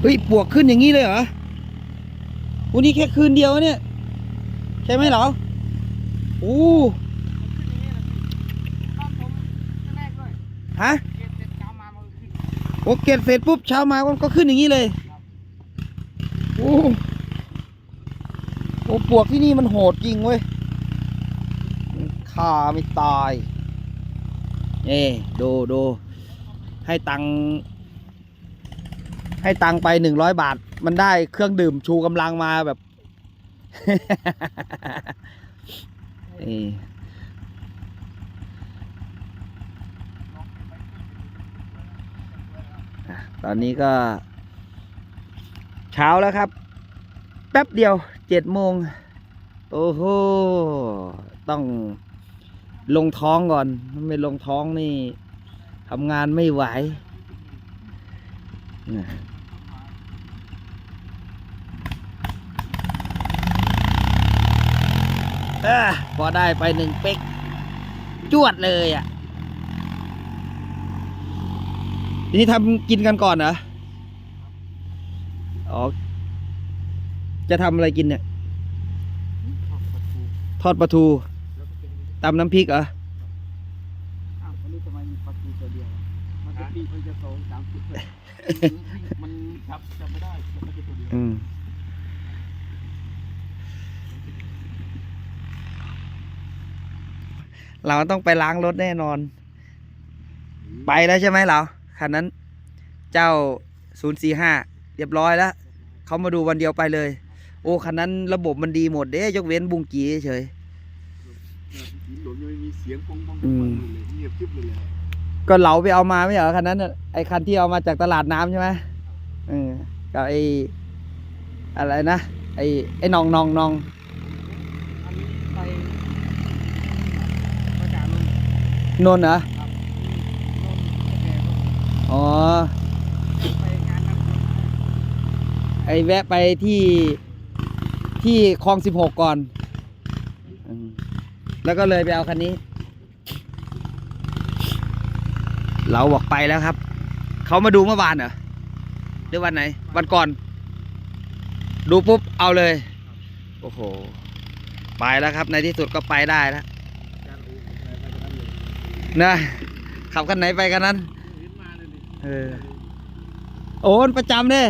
เฮ้ยปวกขึ้นอย่างนี้เลยเหรอวันนี้แค่คืนเดียวเนี่ย ใช่ไหมเหรอโอ้บ้ฮะเก็บเสร็จเช้ามามันก็ขึ้นโอเก็บเสร็จปุ๊บเช้ามาก็ขึ้นอย่างนี้เลยโอ้โอ้ปวกที่นี่มันโหดจริงเว้ยฆ่าไม่ตายเอ้ดูดูให้ตัง ให้ตังไปหนึ่งร้อยบาท มันได้เครื่องดื่มชูกำลังมาแบบนี่ตอนนี้ก็ เช้าแล้วครับ แป๊บเดียวเจ็ดโมง โอ้โห ต้องลงท้องก่อน ไม่ลงท้องนี่ทำงานไม่ไหวนะเอ้อพอได้ไปหนึ่งเป๊ก จวดเลยอะ ทีนี้ทำกินกันก่อนเหรอ อ๋อ จะทำอะไรกินเนี่ย ทอดปลาทูทอดปลาทูแล้วก็เป็นตำน้ำพริกเหรออ้าววันนี้ทำไมมีปลาทูตัวเดียวอะมันจะปีมันจะสองสามสิบเลยมันจับจับไม่ได้จับไม่ได้ตัวเดียว อืม เราต้องไปล้างรถแน่นอน ไปแล้วใช่ไหมเราคันนั้น เจ้าศูนย์สี่ห้าเรียบร้อยแล้วเขามาดูวันเดียวไปเลย โอ้คันนั้นระบบมันดีหมดเด้ยกเว้นบุงกีเฉยหินหลวงยังไม่มีเสียงปองปองอืปองมเลยเงียบกริบเลยแหละก็เหลาไปเอามาไม่เหรอคันนั้นน่ะไอคันที่เอามาจากตลาดน้ำใช่ไหมเออกับไออะไรนะไอไอนองนองนอง อันนี้ไปประกาศลง นนท์เหรอครับลงแก่ก็อ๋อไปงานนั้นคนไอแวะไปที่ที่คลองสิบหกก่อนอืมแล้วก็เลยไปเอาคันนี้ เราบอกไปแล้วครับ เขามาดูเมื่อวานเหรอหรือวันไหน วันก่อน ดูปุ๊บเอาเลย โอ้โห ไปแล้วครับในที่สุดก็ไปได้แล้ว การโอ้ไปไปกันนั้นเลย นะขับคันไหนไปกันนั้นเห็นมาเลยนี่เออโอ้ประจำเด้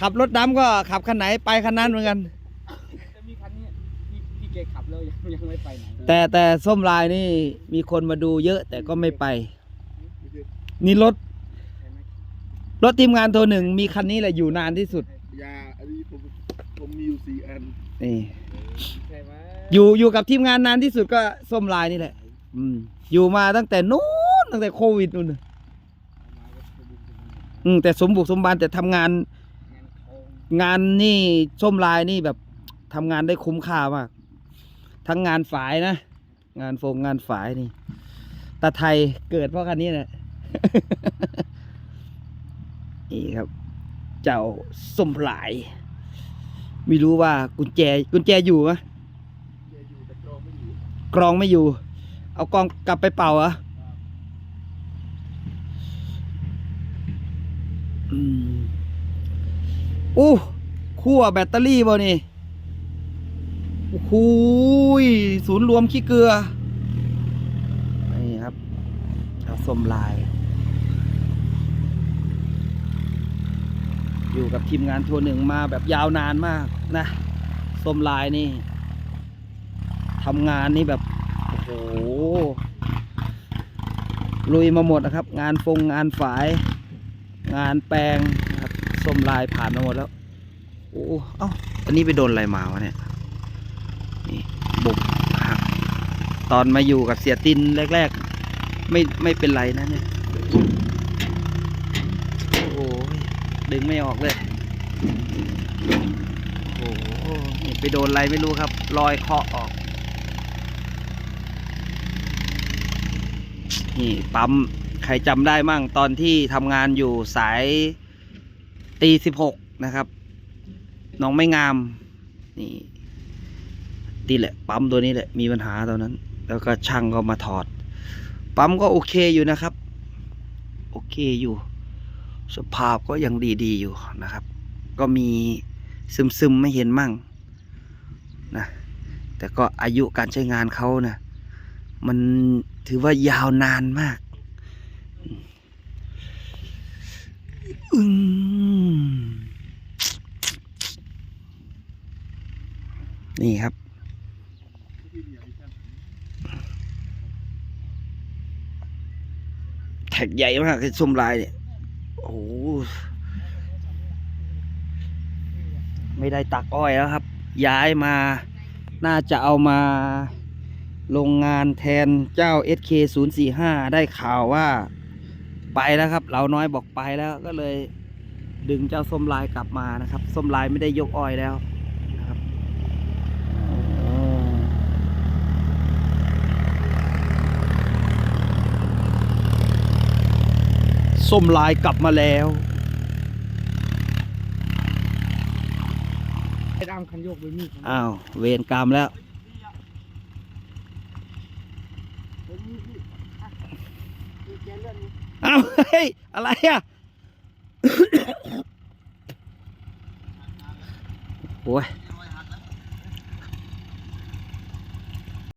ขับรถดำก็ขับคันไหนไปคันนั้นเหมือนกันแต่มีคันนี้พี่พี่เกขับแล้วยังยังไม่ไปไหนแต่แต่ส้มลายนี่มีคนมาดูเยอะแต่ก็ไม่ไป นี่รถใช่ไหมรถทีมงานตัวหนึ่งมีคันนี้แหละอยู่นานที่สุดยาอันนี้ผมผมมีอยู่สี่อันนี่ใช่ไหมอยู่อยู่กับทีมงานนานที่สุดก็ส้มลายนี่แหละ อืมอยู่มาตั้งแต่นู้นตั้งแต่โควิดนู่นน่ะเอามาก็สมบูรณ์สมบูรณ์อืมแต่สมบุกสมบันแต่ทำงานงานทองงานนี่ส้มลายนี่แบบทำงานได้คุ้มค่ามาก ทั้งงานฝายนะ งานโฟงงานฝายนี่ตาไทยเกิดเพราะคันนี้แหละ นี่ครับ เจ้าส้มลาย ไม่รู้ว่ากุญแจ กุญแจอยู่ไหมยาอยู่แต่กรองไม่อยู่กรองไม่อยู่ เอากองกลับไปเป่าเหรออืมอู้ขั้วแบตเตอรี่บ่นี่โอ้โหยศูนย์รวมขี้เกลือ นี่ครับเอาสมลาย อยู่กับทีมงานทัวร์หนึ่งมาแบบยาวนานมากนะสมลายนี่ทำงานนี่แบบ โอ้โหลุยมาหมดนะครับ งานฟงงานฝาย งานแปลงครับส้มลายผ่านมาหมดแล้ว โอ้เอ้าอันนี้ไปโดนอะไรมาวะเนี่ยนี่บุกหักตอนมาอยู่กับเสียตินแรก ๆ ไม่ไม่เป็นไรนะเนี่ยโอ้โหดึงไม่ออกเลยโอ้โหไปโดนอะไรไม่รู้ครับ รอยเคาะออก นี่ปั๊มใครจำได้มั่งตอนที่ทำงานอยู่สายตีสิบหกนะครับน้องไม่งาม นี่นี่แหละ ปั๊มตัวนี้แหละ มีปัญหาตอนนั้น แล้วก็ช่างก็มาถอด ปั๊มก็โอเคอยู่นะครับ โอเคอยู่ สภาพก็ยังดีๆอยู่นะครับ ก็มีซึมซึมๆไม่เห็นมั่งนะแต่ก็อายุการใช้งานเขานะมัน ถือว่ายาวนานมากอืมนี่ครับ แท็กใหญ่มากไอ้ส้มลายเนี่ย โอ้โหไม่ได้ตักอ้อยแล้วครับ ย้ายมา น่าจะเอามา โรงงานแทนเจ้า SK 0 4 5 ได้ข่าวว่าไปแล้วครับ เราน้อยบอกไปแล้วก็เลยดึงเจ้าส้มลายกลับมานะครับ ส้มลายไม่ได้ยกอ้อยแล้วนะครับอ๋อส้มลายกลับมาแล้วไอ้ดามคันโยกไปมีดอ้าว เวรกรรมแล้ว อ้าวเฮ้ยอะไรอะโอ้ย